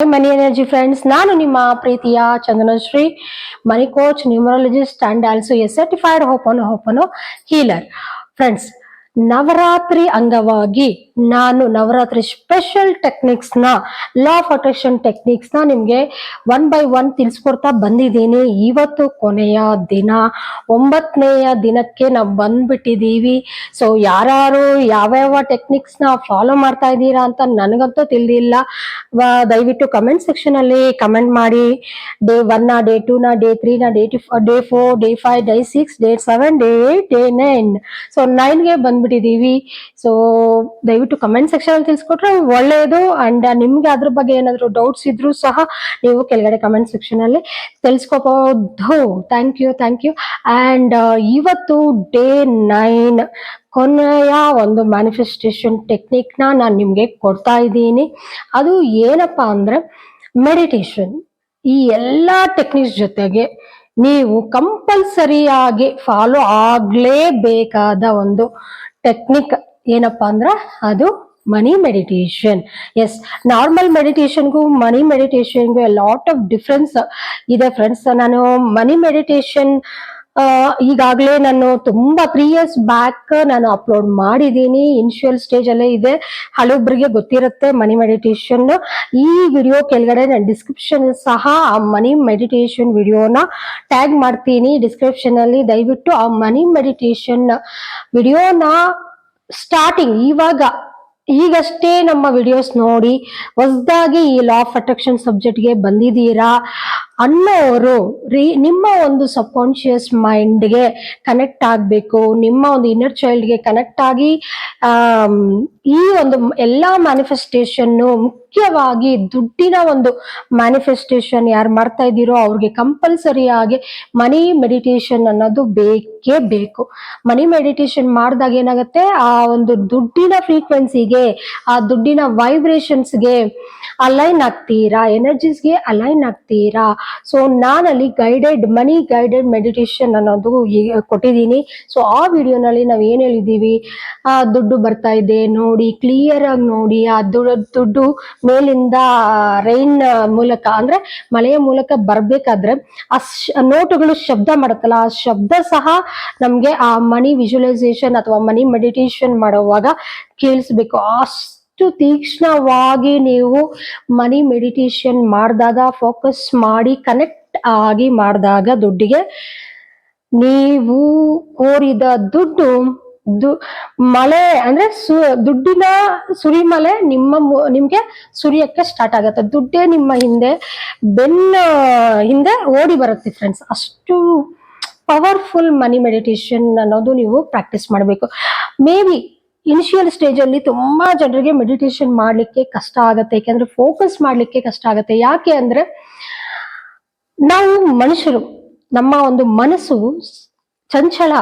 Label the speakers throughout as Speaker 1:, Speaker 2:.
Speaker 1: ಮನಿ energy friends ನಾನು ನಿಮ್ಮ ಪ್ರೀತಿಯ Chandanashree money coach numerologist and also a certified ಹೋಪನ್ ಹೋಪನ್ ಹೀಲರ್ ಫ್ರೆಂಡ್ಸ್ ನವರಾತ್ರಿ ಅಂಗವಾಗಿ ನಾನು ನವರಾತ್ರಿ ಸ್ಪೆಷಲ್ ಟೆಕ್ನಿಕ್ಸ್ನ ಲಾ ಆಫ್ ಅಟ್ರಾಕ್ಷನ್ ಟೆಕ್ನಿಕ್ಸ್ನ ನಿಮ್ಗೆ ಒನ್ ಬೈ ಒನ್ ತಿಳಿಸ್ಕೊಡ್ತಾ ಬಂದಿದ್ದೀನಿ. ಇವತ್ತು ಕೊನೆಯ ದಿನ, ಒಂಬತ್ತನೆಯ ದಿನಕ್ಕೆ ನಾವು ಬಂದ್ಬಿಟ್ಟಿದೀವಿ. ಸೊ ಯಾರು ಯಾವ್ಯಾವ ಟೆಕ್ನಿಕ್ಸ್ನ ಫಾಲೋ ಮಾಡ್ತಾ ಇದ್ದೀರಾ ಅಂತ ನನಗಂತೂ ತಿಳಿದಿಲ್ಲ. ದಯವಿಟ್ಟು ಕಮೆಂಟ್ ಸೆಕ್ಷನ್ ಅಲ್ಲಿ ಕಮೆಂಟ್ ಮಾಡಿ. ಡೇ ಒನ್ ಡೇ ಟೂ ನ ಡೇ ತ್ರೀ ನ day day four day five day six day seven day eight day nine so ನೈನ್ಗೆ ಬಂದ್ಬಿಟ್ಟಿದೀವಿ ಸೊ ದಯವಿಟ್ಟು ಕಮೆಂಟ್ ಸೆಕ್ಷನ್ ಅಲ್ಲಿ ತಿಳಿಸ್ಕೊಟ್ರೆ ಒಳ್ಳೆಯದು ಅಂಡ್ ನಿಮ್ಗೆ ಅದ್ರ ಬಗ್ಗೆ ಏನಾದ್ರು ಡೌಟ್ಸ್ ಇದ್ರೂ ಸಹ ನೀವು ಕೆಳಗಡೆ ಕಮೆಂಟ್ ಸೆಕ್ಷನ್ ಅಲ್ಲಿ ತಿಳಿಸ್ಕೋಬಹುದು thank you thank you and ಇವತ್ತು ಡೇ ನೈನ್ ಕೊನೆಯ ಒಂದು ಮ್ಯಾನಿಫೆಸ್ಟೇಷನ್ ಟೆಕ್ನಿಕ್ನ ನಾನು ನಿಮ್ಗೆ ಕೊಡ್ತಾ ಇದ್ದೀನಿ. ಅದು ಏನಪ್ಪಾ ಅಂದ್ರೆ ಮೆಡಿಟೇಷನ್ ಈ ಎಲ್ಲಾ ಟೆಕ್ನಿಕ್ಸ್ ಜೊತೆಗೆ ನೀವು ಕಂಪಲ್ಸರಿಯಾಗಿ ಫಾಲೋ ಆಗ್ಲೇಬೇಕಾದ ಒಂದು ಟೆಕ್ನಿಕ್ ಏನಪ್ಪಾ ಅಂದ್ರೆ ಅದು ಮನಿ ಮೆಡಿಟೇಷನ್ ಎಸ್ ನಾರ್ಮಲ್ ಮೆಡಿಟೇಷನ್ಗೂ ಮನಿ ಮೆಡಿಟೇಷನ್ಗೂ ಲಾಟ್ ಆಫ್ ಡಿಫ್ರೆನ್ಸ್ ಇದೆ ಫ್ರೆಂಡ್ಸ್ ನಾನು ಮನಿ ಮೆಡಿಟೇಷನ್ ಈಗಾಗಲೇ ನಾನು ತುಂಬಾ ತ್ರೀ ಇಯರ್ಸ್ ಬ್ಯಾಕ್ ನಾನು ಅಪ್ಲೋಡ್ ಮಾಡಿದ್ದೀನಿ. ಇನಿಷಿಯಲ್ ಸ್ಟೇಜ್ ಅಲ್ಲೇ ಇದೆ. ಹಲವೊಬ್ಬರಿಗೆ ಗೊತ್ತಿರುತ್ತೆ ಮನಿ ಮೆಡಿಟೇಷನ್ ಈ ವಿಡಿಯೋ ಕೆಳಗಡೆ ನಾನು ಡಿಸ್ಕ್ರಿಪ್ಷನ್ ಸಹ ಆ ಮನಿ ಮೆಡಿಟೇಷನ್ ವಿಡಿಯೋನ ಟ್ಯಾಗ್ ಮಾಡ್ತೀನಿ. ಡಿಸ್ಕ್ರಿಪ್ಷನ್ ಅಲ್ಲಿ ದಯವಿಟ್ಟು ಆ ಮನಿ ಮೆಡಿಟೇಷನ್ ವಿಡಿಯೋನ ಸ್ಟಾರ್ಟಿಂಗ್ ಇವಾಗ, ಈಗಷ್ಟೇ ನಮ್ಮ ವಿಡಿಯೋಸ್ ನೋಡಿ, ಹೊಸದಾಗಿ ಈ ಲಾ ಆಫ್ ಅಟ್ರಾಕ್ಷನ್ ಸಬ್ಜೆಕ್ಟ್ಗೆ ಬಂದಿದ್ದೀರಾ? ಅನ್ನೋರು ರೀ, ನಿಮ್ಮ ಒಂದು ಸಬ್ಕಾನ್ಶಿಯಸ್ ಮೈಂಡ್ಗೆ ಕನೆಕ್ಟ್ ಆಗಬೇಕು, ನಿಮ್ಮ ಒಂದು ಇನ್ನರ್ ಚೈಲ್ಡ್ಗೆ ಕನೆಕ್ಟ್ ಆಗಿ ಈ ಒಂದು ಎಲ್ಲ ಮ್ಯಾನಿಫೆಸ್ಟೇಷನ್ನು ಮುಖ್ಯವಾಗಿ ದುಡ್ಡಿನ ಒಂದು ಮ್ಯಾನಿಫೆಸ್ಟೇಷನ್ ಯಾರು ಮಾಡ್ತಾ ಇದ್ದೀರೋ ಅವ್ರಿಗೆ ಕಂಪಲ್ಸರಿಯಾಗಿ ಮನಿ ಮೆಡಿಟೇಷನ್ ಅನ್ನೋದು ಬೇಕೇ ಬೇಕು. ಮನಿ ಮೆಡಿಟೇಷನ್ ಮಾಡಿದಾಗ ಏನಾಗುತ್ತೆ, ಆ ಒಂದು ದುಡ್ಡಿನ ಫ್ರೀಕ್ವೆನ್ಸಿಗೆ ಆ ದುಡ್ಡಿನ ವೈಬ್ರೇಷನ್ಸ್ಗೆ ಅಲೈನ್ ಆಗ್ತೀರಾ? ಎನರ್ಜೀಸ್ಗೆ ಅಲೈನ್ ಆಗ್ತೀರಾ? ಸೊ ನಾನಲ್ಲಿ ಗೈಡೆಡ್ ಮನಿ ಗೈಡೆಡ್ ಮೆಡಿಟೇಷನ್ ಅನ್ನೋದು ಕೊಟ್ಟಿದ್ದೀನಿ. ಸೊ ಆ ವಿಡಿಯೋನಲ್ಲಿ ನಾವು ಏನು ಹೇಳಿದ್ದೀವಿ? ಆ, ದುಡ್ಡು ಬರ್ತಾ ಇದೆ ನೋಡಿ ಕ್ಲಿಯರ್ ಆಗಿ ನೋಡಿ, ಆ ದುಡ್ಡು ಮೇಲಿಂದ ರೈನ್ ಮೂಲಕ, ಅಂದ್ರೆ ಮಳೆಯ ಮೂಲಕ ಬರ್ಬೇಕಾದ್ರೆ, ಆ ನೋಟುಗಳು ಶಬ್ದ ಮಾಡುತ್ತಲ್ಲ, ಆ ಶಬ್ದ ಸಹ ನಮ್ಗೆ ಆ ಮನಿ ವಿಜುವಲೈಸೇಷನ್ ಅಥವಾ ಮನಿ ಮೆಡಿಟೇಷನ್ ಮಾಡುವಾಗ ಕೇಳಿಸ್ಬೇಕು. ಅಷ್ಟು ತೀಕ್ಷ್ಣವಾಗಿ ನೀವು ಮನಿ ಮೆಡಿಟೇಷನ್ ಮಾಡಿದಾಗ ಫೋಕಸ್ ಮಾಡಿ ಕನೆಕ್ಟ್ ಆಗಿ ಮಾಡಿದಾಗ ದುಡ್ಡಿಗೆ ನೀವು ಕೋರಿದ ದುಡ್ಡು ದು, ಮಳೆ ಅಂದ್ರೆ ಸು, ದುಡ್ಡಿನ ಸುರಿಮಳೆ ನಿಮ್ಮ ನಿಮ್ಗೆ ಸುರಿಯಕ್ಕೆ ಸ್ಟಾರ್ಟ್ ಆಗತ್ತೆ. ದುಡ್ಡೇ ನಿಮ್ಮ ಹಿಂದೆ, ಬೆನ್ನ ಹಿಂದೆ ಓಡಿ ಬರುತ್ತೆ ಫ್ರೆಂಡ್ಸ್ ಅಷ್ಟು ಪವರ್ಫುಲ್ ಮನಿ ಮೆಡಿಟೇಷನ್ ಅನ್ನೋದು ನೀವು ಪ್ರಾಕ್ಟೀಸ್ ಮಾಡಬೇಕು. ಮೇ ಬಿ ಇನಿಷಿಯಲ್ ಸ್ಟೇಜ್ ಅಲ್ಲಿ ತುಂಬಾ ಜನರಿಗೆ ಮೆಡಿಟೇಷನ್ ಮಾಡ್ಲಿಕ್ಕೆ ಕಷ್ಟ ಆಗತ್ತೆ ಯಾಕೆಂದ್ರೆ ಫೋಕಸ್ ಮಾಡ್ಲಿಕ್ಕೆ ಕಷ್ಟ ಆಗತ್ತೆ. ಯಾಕೆ ಅಂದ್ರೆ ನಾವು ಮನುಷ್ಯರು, ನಮ್ಮ ಒಂದು ಮನಸ್ಸು ಚಂಚಲ,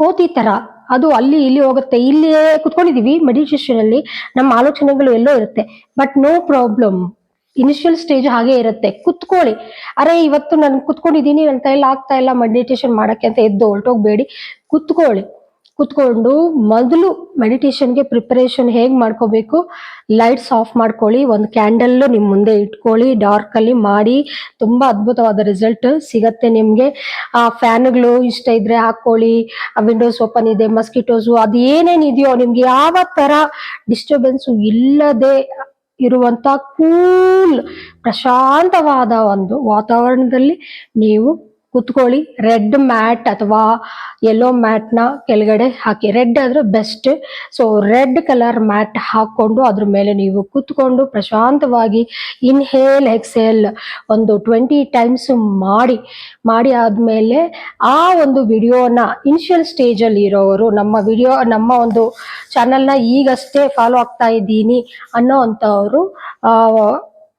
Speaker 1: ಕೋತಿ ತರ, ಅದು ಅಲ್ಲಿ ಇಲ್ಲಿ ಹೋಗುತ್ತೆ ಇಲ್ಲಿ ಕುತ್ಕೊಂಡಿದೀವಿ ಮೆಡಿಟೇಷನ್ ಅಲ್ಲಿ, ನಮ್ಮ ಆಲೋಚನೆಗಳು ಎಲ್ಲೋ ಇರುತ್ತೆ. But no problem initial stage ಹಾಗೆ ಇರುತ್ತೆ. ಕುತ್ಕೊಳ್ಳಿ. ಅರೆ, ಇವತ್ತು ನಾನು ಕುತ್ಕೊಂಡಿದ್ದೀನಿ, ನನ್ನ ಕೈಯಲ್ಲಿ ಆಗ್ತಾ ಇಲ್ಲ ಮೆಡಿಟೇಷನ್ ಮಾಡಕ್ಕೆ ಅಂತ ಎದ್ದು ಹೊರಟೋಗ್ಬೇಡಿ. ಕುತ್ಕೊಳ್ಳಿ. ಕುತ್ಕೊಂಡು ಮೊದಲು ಮೆಡಿಟೇಷನ್ಗೆ ಪ್ರಿಪರೇಷನ್ ಹೇಗೆ ಮಾಡ್ಕೋಬೇಕು? ಲೈಟ್ಸ್ ಆಫ್ ಮಾಡ್ಕೊಳ್ಳಿ, ಒಂದು ಕ್ಯಾಂಡಲ್ ನಿಮ್ಮ ಮುಂದೆ ಇಟ್ಕೊಳ್ಳಿ ಡಾರ್ಕ್ ಅಲ್ಲಿ ಮಾಡಿ, ತುಂಬಾ ಅದ್ಭುತವಾದ ರಿಸಲ್ಟ್ ಸಿಗತ್ತೆ ನಿಮಗೆ. ಆ ಫ್ಯಾನ್ಗಳು ಇಷ್ಟ ಇದ್ರೆ ಹಾಕೊಳ್ಳಿ, ಆ ವಿಂಡೋಸ್ ಓಪನ್ ಇದೆ ಮಸ್ಕಿಟೋಸು ಅದು ಏನೇನು ಇದೆಯೋ ನಿಮ್ಗೆ ಯಾವ ತರ ಡಿಸ್ಟರ್ಬೆನ್ಸು ಇಲ್ಲದೆ ಇರುವಂತ ಕೂಲ್ ಪ್ರಶಾಂತವಾದ ಒಂದು ವಾತಾವರಣದಲ್ಲಿ ನೀವು ಕುತ್ಕೊಳ್ಳಿ. ರೆಡ್ ಮ್ಯಾಟ್ ಅಥವಾ ಯೆಲ್ಲೋ ಮ್ಯಾಟ್ನ ಕೆಳಗಡೆ ಹಾಕಿ. ರೆಡ್ ಆದ್ರೆ best so red colour mat ಹಾಕ್ಕೊಂಡು ಅದ್ರ ಮೇಲೆ ನೀವು ಕುತ್ಕೊಂಡು ಪ್ರಶಾಂತವಾಗಿ ಇನ್ಹೇಲ್ ಎಕ್ಸೇಲ್ ಒಂದು ಟ್ವೆಂಟಿ ಟೈಮ್ಸ್ ಮಾಡಿ. ಮಾಡಿ ಆದ್ಮೇಲೆ ಆ ಒಂದು ವಿಡಿಯೋನ ಇನಿಷಿಯಲ್ ಸ್ಟೇಜ್ ಅಲ್ಲಿ ಇರೋವರು ನಮ್ಮ ವಿಡಿಯೋ ನಮ್ಮ ಒಂದು ಚಾನೆಲ್ನ ಈಗಷ್ಟೇ ಫಾಲೋ ಆಗ್ತಾ ಇದ್ದೀನಿ ಅನ್ನೋ ಅಂತವರು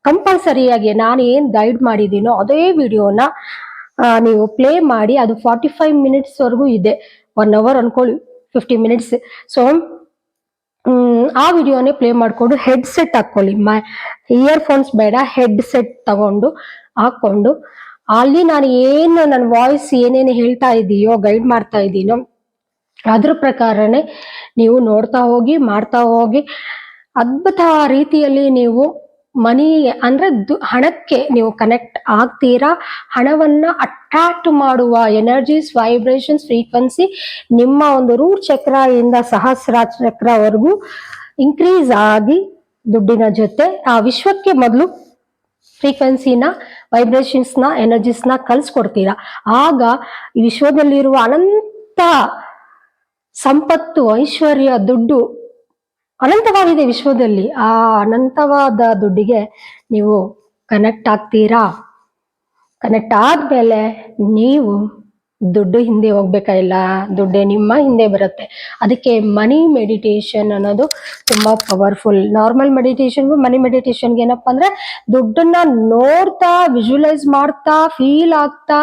Speaker 1: ಕಂಪಲ್ಸರಿಯಾಗಿ ನಾನು ಏನು ಗೈಡ್ ಮಾಡಿದ್ದೀನೋ ಅದೇ ವಿಡಿಯೋನ ನೀವು ಪ್ಲೇ ಮಾಡಿ ಅದು ಫಾರ್ಟಿ ಫೈವ್ ಮಿನಿಟ್ಸ್ ವರೆಗೂ ಇದೆ. ಒನ್ ಅವರ್ ಅನ್ಕೊಳ್ಳಿ ಫಿಫ್ಟಿ ಮಿನಿಟ್ಸ್ ಸೊ ಆ ವಿಡಿಯೋನೇ ಪ್ಲೇ ಮಾಡಿಕೊಂಡು ಹೆಡ್ ಸೆಟ್ ಮ ಇಯರ್ ಫೋನ್ಸ್ ಬೇಡ ಹೆಡ್ ಸೆಟ್ ತಗೊಂಡು ಹಾಕೊಂಡು ಅಲ್ಲಿ ನಾನು ಏನು, ನನ್ನ ವಾಯ್ಸ್ ಏನೇನು ಹೇಳ್ತಾ ಇದೀಯೋ ಗೈಡ್ ಮಾಡ್ತಾ ಇದ್ದೀನೋ ಅದ್ರ ಪ್ರಕಾರನೇ ನೀವು ನೋಡ್ತಾ ಹೋಗಿ, ಮಾಡ್ತಾ ಹೋಗಿ, ಅದ್ಭುತ ರೀತಿಯಲ್ಲಿ ನೀವು ಮನಿ ಅಂದ್ರೆ ಹಣಕ್ಕೆ ನೀವು ಕನೆಕ್ಟ್ ಆಗ್ತೀರಾ? ಹಣವನ್ನ ಅಟ್ರಾಕ್ಟ್ ಮಾಡುವ ಎನರ್ಜೀಸ್ ವೈಬ್ರೇಷನ್ಸ್ ಫ್ರೀಕ್ವೆನ್ಸಿ ನಿಮ್ಮ ಒಂದು ರೂಟ್ ಚಕ್ರ ಇಂದ ಸಹಸ್ರ ಚಕ್ರವರೆಗೂ ಇನ್ಕ್ರೀಸ್ ಆಗಿ ದುಡ್ಡಿನ ಜೊತೆ ಆ ವಿಶ್ವಕ್ಕೆ ಮೊದಲು ಫ್ರೀಕ್ವೆನ್ಸಿನ ವೈಬ್ರೇಷನ್ಸ್ನ ಎನರ್ಜೀಸ್ನ ಕಲಿಸ್ಕೊಡ್ತೀರಾ? ಆಗ ವಿಶ್ವದಲ್ಲಿರುವ ಅನಂತ ಸಂಪತ್ತು, ಐಶ್ವರ್ಯ, ದುಡ್ಡು ಅನಂತವಾಗಿದೆ ವಿಶ್ವದಲ್ಲಿ. ಆ ಅನಂತವಾದ ದುಡ್ಡಿಗೆ ನೀವು ಕನೆಕ್ಟ್ ಆಗ್ತೀರಾ? ಕನೆಕ್ಟ್ ಆದ್ಮೇಲೆ ನೀವು ದುಡ್ಡು ಹಿಂದೆ ಹೋಗ್ಬೇಕಾಗಿಲ್ಲ ದುಡ್ಡೇ ನಿಮ್ಮ ಹಿಂದೆ ಬರುತ್ತೆ. ಅದಕ್ಕೆ ಮನಿ ಮೆಡಿಟೇಷನ್ ಅನ್ನೋದು ತುಂಬಾ ಪವರ್ಫುಲ್ ನಾರ್ಮಲ್ ಮೆಡಿಟೇಷನ್ಗೂ ಮನಿ ಮೆಡಿಟೇಷನ್ಗೆ ಏನಪ್ಪ ಅಂದ್ರೆ ದುಡ್ಡನ್ನ ನೋಡ್ತಾ ವಿಜುವಲೈಸ್ ಮಾಡ್ತಾ ಫೀಲ್ ಆಗ್ತಾ,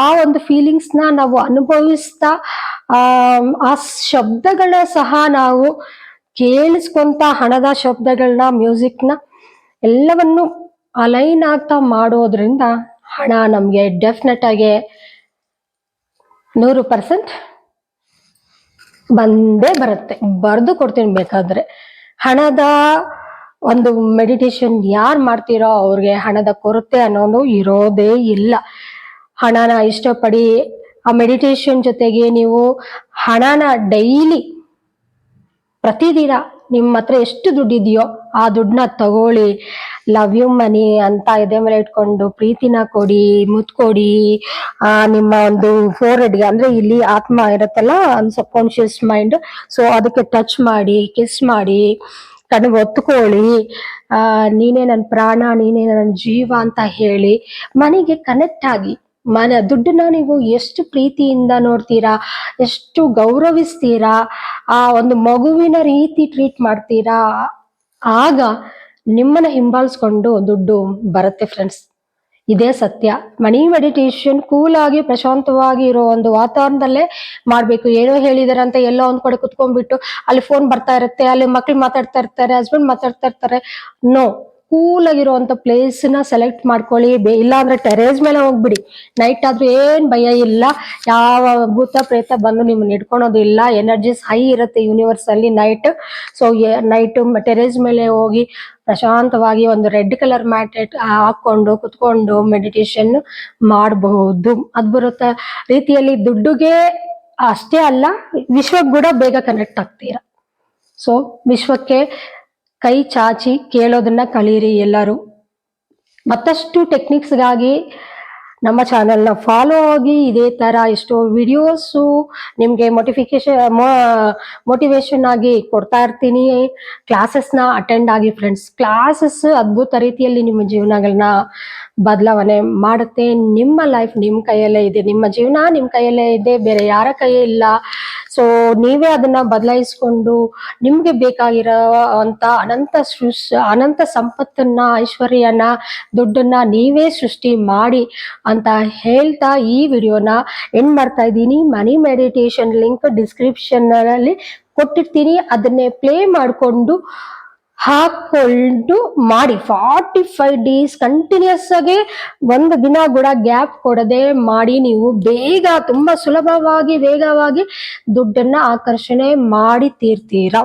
Speaker 1: ಆ ಒಂದು ಫೀಲಿಂಗ್ಸ್ನ ನಾವು ಅನುಭವಿಸ್ತಾ ಆ ಶಬ್ದಗಳ ಸಹ ನಾವು ಕೇಳಿಸ್ಕೊಂತ ಹಣದ ಶಬ್ದಗಳನ್ನ ಮ್ಯೂಸಿಕ್ನ ಎಲ್ಲವನ್ನು ಅಲೈನ್ ಆಗ್ತಾ ಮಾಡೋದ್ರಿಂದ ಹಣ ನಮಗೆ ಡೆಫಿನೆಟ್ ಆಗಿ ನೂರು ಪರ್ಸೆಂಟ್ ಬಂದೇ ಬರುತ್ತೆ. ಬರೆದು ಕೊಡ್ತೀನಿ ಬೇಕಾದ್ರೆ. ಹಣದ ಒಂದು ಮೆಡಿಟೇಷನ್ ಯಾರು ಮಾಡ್ತೀರೋ ಅವ್ರಿಗೆ ಹಣದ ಕೊರತೆ ಅನ್ನೋದು ಇರೋದೇ ಇಲ್ಲ. ಹಣನ ಇಷ್ಟಪಡಿ ಆ ಮೆಡಿಟೇಷನ್ ಜೊತೆಗೆ ನೀವು ಹಣನ ಡೈಲಿ ಪ್ರತಿದಿನ ನಿಮ್ಮ ಹತ್ರ ಎಷ್ಟು ದುಡ್ಡಿದೆಯೋ ಆ ದುಡ್ಡನ್ನ ತಗೊಳ್ಳಿ. ಲವ್ ಯು ಮನಿ ಅಂತ ಎದೆ ಮೇಲೆ ಇಟ್ಕೊಂಡು ಪ್ರೀತಿನ ಕೊಡಿ ಮುತ್ ಕೊಡಿ ಆ, ನಿಮ್ಮ ಒಂದು ಫೋರ್ ಹೆಡ್ಗೆ ಅಂದ್ರೆ ಇಲ್ಲಿ ಆತ್ಮ ಇರುತ್ತಲ್ಲ ಸಬ್ಕಾನ್ಶಿಯಸ್ ಮೈಂಡ್ ಸೊ ಅದಕ್ಕೆ ಟಚ್ ಮಾಡಿ ಕಿಸ್ ಮಾಡಿ ಕಣ್ಗೆ ಒತ್ಕೊಳ್ಳಿ. ಆ, ನೀನೇ ನನ್ನ ಪ್ರಾಣ, ನೀನೇ ನನ್ನ ಜೀವ ಅಂತ ಹೇಳಿ ಮನೆಗೆ ಕನೆಕ್ಟ್ ಆಗಿ ಮನ ದುಡ್ಡನ್ನ ನೀವು ಎಷ್ಟು ಪ್ರೀತಿಯಿಂದ ನೋಡ್ತೀರಾ, ಎಷ್ಟು ಗೌರವಿಸ್ತೀರಾ, ಆ ಒಂದು ಮಗುವಿನ ರೀತಿ ಟ್ರೀಟ್ ಮಾಡ್ತೀರಾ, ಆಗ ನಿಮ್ಮನ್ನ ಹಿಂಬಾಲಿಸ್ಕೊಂಡು ದುಡ್ಡು ಬರುತ್ತೆ ಫ್ರೆಂಡ್ಸ್ ಇದೇ ಸತ್ಯ. ಮನಿ ಮೆಡಿಟೇಷನ್ ಕೂಲ್ ಆಗಿ ಪ್ರಶಾಂತವಾಗಿ ಇರೋ ಒಂದು ವಾತಾವರಣದಲ್ಲೇ ಮಾಡ್ಬೇಕು. ಏನೋ ಹೇಳಿದಾರೆ ಅಂತ ಎಲ್ಲ ಒಂದ್ ಕಡೆ ಕುತ್ಕೊಂಡ್ಬಿಟ್ಟು ಅಲ್ಲಿ ಫೋನ್ ಬರ್ತಾ ಇರುತ್ತೆ, ಅಲ್ಲಿ ಮಕ್ಳು ಮಾತಾಡ್ತಾ ಇರ್ತಾರೆ ಹಸ್ಬೆಂಡ್ ಮಾತಾಡ್ತಾ ಇರ್ತಾರೆ. ನೋ ಕೂಲ್ ಆಗಿರುವಂತ ಪ್ಲೇಸ್ನ ಸೆಲೆಕ್ಟ್ ಮಾಡ್ಕೊಳ್ಳಿ. ಇಲ್ಲ ಅಂದ್ರೆ ಟೆರೇಸ್ ಮೇಲೆ ಹೋಗ್ಬಿಡಿ. ನೈಟ್ ಆದ್ರೂ ಏನ್ ಭಯ ಇಲ್ಲ. ಯಾವ ಭೂತ ಪ್ರೇತ ಬಂದು ನಿಮ್ಮನ್ನ ಹಿಡ್ಕೊಳೋದಿಲ್ಲ ಎನರ್ಜೀಸ್ ಹೈ ಇರುತ್ತೆ ಯೂನಿವರ್ಸ್ ಅಲ್ಲಿ ನೈಟ್ ಸೊ ನೈಟ್ ಟೆರೇಸ್ ಮೇಲೆ ಹೋಗಿ ಪ್ರಶಾಂತವಾಗಿ ಒಂದು ರೆಡ್ ಕಲರ್ ಮ್ಯಾಟ್ ಹಾಕೊಂಡು ಕುತ್ಕೊಂಡು ಮೆಡಿಟೇಷನ್ ಮಾಡಬಹುದು ಅದ್ಭುತ ರೀತಿಯಲ್ಲಿ ದುಡ್ಡುಗೆ ಅಷ್ಟೇ ಅಲ್ಲ ವಿಶ್ವಕ್ಕೆ ಕೂಡ ಬೇಗ ಕನೆಕ್ಟ್ ಆಗ್ತೀರಾ. ಸೊ ವಿಶ್ವಕ್ಕೆ ಕೈ ಚಾಚಿ ಕೇಳೋದನ್ನ ಕಲಿಯಿರಿ ಎಲ್ಲರೂ. ಮತ್ತಷ್ಟು ಟೆಕ್ನಿಕ್ಸ್ಗಾಗಿ ನಮ್ಮ ಚಾನೆಲ್ನ ಫಾಲೋ ಆಗಿ ಇದೇ ಥರ ಎಷ್ಟೋ ವಿಡಿಯೋಸು ನಿಮಗೆ ಮೋಟಿಫಿಕೇಶನ್ ಮೋಟಿವೇಶನ್ ಆಗಿ ಕೊಡ್ತಾ ಇರ್ತೀನಿ. ಕ್ಲಾಸಸ್ನ ಅಟೆಂಡ್ ಆಗಿ ಫ್ರೆಂಡ್ಸ್ ಕ್ಲಾಸಸ್ ಅದ್ಭುತ ರೀತಿಯಲ್ಲಿ ನಿಮ್ಮ ಜೀವನಗಳನ್ನ ಬದಲಾವಣೆ ಮಾಡುತ್ತೆ. ನಿಮ್ಮ ಲೈಫ್ ನಿಮ್ಮ ಕೈಯಲ್ಲೇ ಇದೆ. ನಿಮ್ಮ ಜೀವನ ನಿಮ್ಮ ಕೈಯಲ್ಲೇ ಇದೆ. ಬೇರೆ ಯಾರ ಕೈಯೇ ಇಲ್ಲ. ಸೊ ನೀವೇ ಅದನ್ನ ಬದಲಾಯಿಸ್ಕೊಂಡು ನಿಮ್ಗೆ ಬೇಕಾಗಿರೋ ಅಂತ ಅನಂತ ಸೃಷ್, ಅನಂತ ಸಂಪತ್ತನ್ನ, ಐಶ್ವರ್ಯನ, ದುಡ್ಡನ್ನ ನೀವೇ ಸೃಷ್ಟಿ ಮಾಡಿ ಅಂತ ಹೇಳ್ತಾ ಈ ವಿಡಿಯೋನ ಎಂಡ್ ಮಾಡ್ತಾ ಇದ್ದೀನಿ. ಮನಿ ಮೆಡಿಟೇಷನ್ ಲಿಂಕ್ ಡಿಸ್ಕ್ರಿಪ್ಷನ್ ಅಲ್ಲಿ ಕೊಟ್ಟಿರ್ತೀನಿ. ಅದನ್ನೇ ಪ್ಲೇ ಮಾಡಿಕೊಂಡು ಹಾಕೊಂಡು ಮಾಡಿ ಫಾರ್ಟಿ ಫೈವ್ ಡೇಸ್ ಕಂಟಿನ್ಯೂಸ್ ಆಗಿ ಒಂದು ದಿನ ಕೂಡ ಗ್ಯಾಪ್ ಕೊಡದೆ ಮಾಡಿ ನೀವು ಬೇಗ ತುಂಬಾ ಸುಲಭವಾಗಿ ವೇಗವಾಗಿ ದುಡ್ಡನ್ನ ಆಕರ್ಷಣೆ ಮಾಡಿ ತೀರ್ತೀರಾ?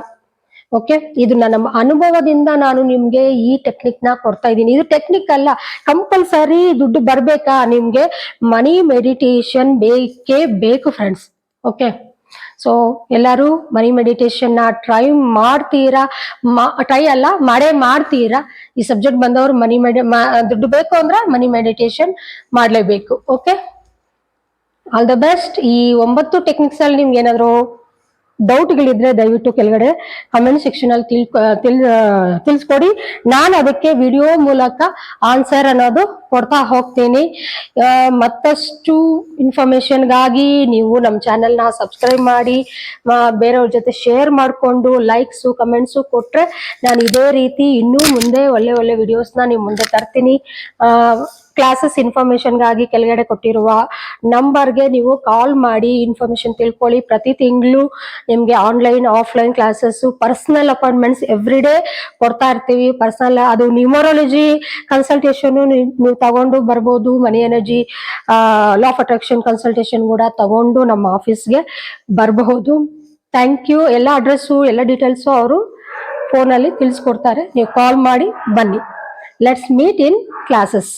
Speaker 1: ಓಕೆ ಇದು ನನ್ನ ಅನುಭವದಿಂದ ನಾನು ನಿಮ್ಗೆ ಈ ಟೆಕ್ನಿಕ್ನ ಕೊಡ್ತಾ ಇದ್ದೀನಿ. ಇದು ಟೆಕ್ನಿಕ್ ಅಲ್ಲ ಕಂಪಲ್ಸರಿ ದುಡ್ಡು ಬರ್ಬೇಕಾ? ನಿಮ್ಗೆ ಮನಿ ಮೆಡಿಟೇಷನ್ ಬೇಕೇ ಬೇಕು ಫ್ರೆಂಡ್ಸ್ ಓಕೆ ಸೊ ಎಲ್ಲರೂ ಮನಿ ಮೆಡಿಟೇಷನ್ನ ಟ್ರೈ ಮಾಡ್ತೀರಾ? ಟ್ರೈ ಅಲ್ಲ, ಮಾಡೇ ಮಾಡ್ತೀರಾ? ಈ ಸಬ್ಜೆಕ್ಟ್ ಬಂದವರು ಮನಿ ಮೆಡಿ ದುಡ್ಡು ಬೇಕು ಅಂದ್ರೆ ಮನಿ ಮೆಡಿಟೇಷನ್ ಮಾಡಲೇಬೇಕು ಓಕೆ ಆಲ್ ದ ಬೆಸ್ಟ್ ಈ ಒಂಬತ್ತು ಟೆಕ್ನಿಕ್ಸ್ ಅಲ್ಲಿ ನಿಮ್ಗೆ ಏನಾದ್ರು ಡೌಟ್ಗಳಿದ್ರೆ ದಯವಿಟ್ಟು ಕೆಳಗಡೆ ಕಮೆಂಟ್ ಸೆಕ್ಷನ್ ಅಲ್ಲಿ ತಿಳ್, ತಿಳಿಸ್ಕೊಡಿ. ನಾನು ಅದಕ್ಕೆ ವಿಡಿಯೋ ಮೂಲಕ ಆನ್ಸರ್ ಅನ್ನೋದು ಕೊಡ್ತಾ ಹೋಗ್ತೀನಿ. ಮತ್ತಷ್ಟು ಇನ್ಫಾರ್ಮೇಶನ್ಗಾಗಿ ನೀವು ನಮ್ಮ ಚಾನೆಲ್ನ ಸಬ್ಸ್ಕ್ರೈಬ್ ಮಾಡಿ ಬೇರೆಯವ್ರ ಜೊತೆ ಶೇರ್ ಮಾಡಿಕೊಂಡು ಲೈಕ್ಸು ಕಮೆಂಟ್ಸು ಕೊಟ್ಟರೆ ನಾನು ಇದೇ ರೀತಿ ಇನ್ನೂ ಮುಂದೆ ಒಳ್ಳೆ ಒಳ್ಳೆ ವಿಡಿಯೋಸ್ನ ನಿಮ್ಮ ಮುಂದೆ ತರ್ತೀನಿ. ಕ್ಲಾಸಸ್ ಇನ್ಫಾರ್ಮೇಶನ್ಗಾಗಿ ಕೆಳಗಡೆ ಕೊಟ್ಟಿರುವ ನಂಬರ್ಗೆ ನೀವು ಕಾಲ್ ಮಾಡಿ ಇನ್ಫಾರ್ಮೇಶನ್ ತಿಳ್ಕೊಳ್ಳಿ. ಪ್ರತಿ ತಿಂಗಳು ನಿಮಗೆ online offline classes personal appointments every day ಕೊಡ್ತಾ ಇರ್ತೀವಿ. ಪರ್ಸ್ನಲ್ ಅದು ನ್ಯೂಮರಾಲಜಿ ಕನ್ಸಲ್ಟೇಷನ್ ನೀವು ತಗೊಂಡು ಬರ್ಬೋದು. Money energy law of attraction consultation ಕೂಡ ತಗೊಂಡು ನಮ್ಮ ಆಫೀಸ್ಗೆ ಬರಬಹುದು. ಥ್ಯಾಂಕ್ ಯು ಎಲ್ಲ ಅಡ್ರೆಸ್ಸು ಎಲ್ಲ ಡೀಟೇಲ್ಸು ಅವರು ಫೋನಲ್ಲಿ ತಿಳಿಸ್ಕೊಡ್ತಾರೆ. ನೀವು ಕಾಲ್ ಮಾಡಿ ಬನ್ನಿ. Let's meet in classes